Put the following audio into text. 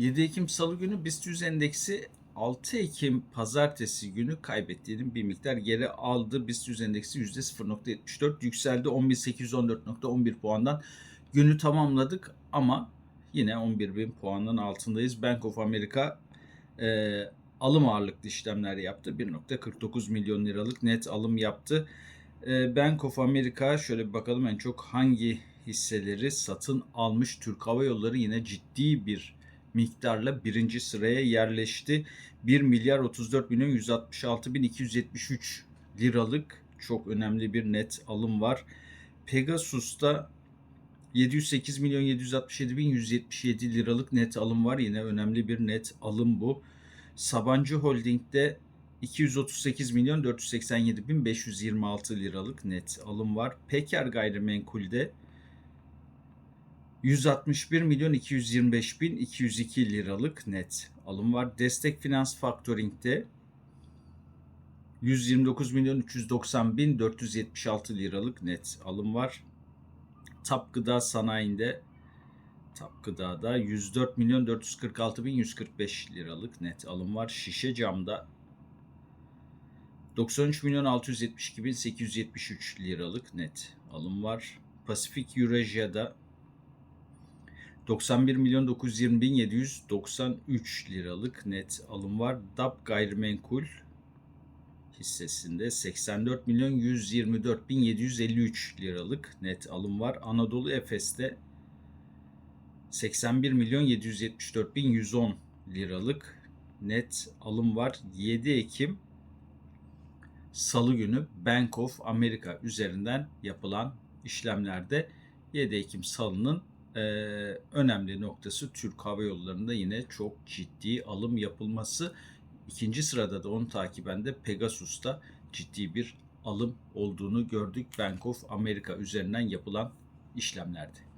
7 Ekim Salı günü BIST 100 endeksi 6 Ekim Pazartesi günü kaybettiğinin bir miktar geri aldı. BIST 100 endeksi %0.74 yükseldi. 10.814.11 puandan günü tamamladık ama yine 11.000 puanın altındayız. Bank of America e, alım ağırlıklı işlemler yaptı. 1.49 milyon liralık net alım yaptı. E, Bank of America şöyle bir bakalım en çok hangi hisseleri satın almış. Türk Hava Yolları yine ciddi bir miktarla birinci sıraya yerleşti. 1 milyar 34 milyon 166 bin 273 liralık çok önemli bir net alım var. Pegasus'ta 708 milyon 767 bin 177 liralık net alım var. Yine önemli bir net alım bu. Sabancı Holding'de 238 milyon 487 bin 526 liralık net alım var. Peker Gayrimenkul'de 161 milyon 225 bin 202 liralık net alım var. Destek Finans Factoring'de 129 milyon 390 bin 476 liralık net alım var. Tap Gıda Sanayi'nde Tap Gıda'da 104 milyon 446 bin 145 liralık net alım var. Şişe Cam'da 93 milyon 672 bin 873 liralık net alım var. Pasifik Eurasya'da 91 milyon 920 bin 793 liralık net alım var. DAP gayrimenkul hissesinde 84 milyon 124 bin 753 liralık net alım var. Anadolu Efes'te 81 milyon 774 bin 110 liralık net alım var. 7 Ekim Salı günü Bank of America üzerinden yapılan işlemlerde 7 Ekim Salı'nın e, önemli noktası Türk Hava Yolları'nda yine çok ciddi alım yapılması. İkinci sırada da onu takiben de Pegasus'ta ciddi bir alım olduğunu gördük Bank of America üzerinden yapılan işlemlerde.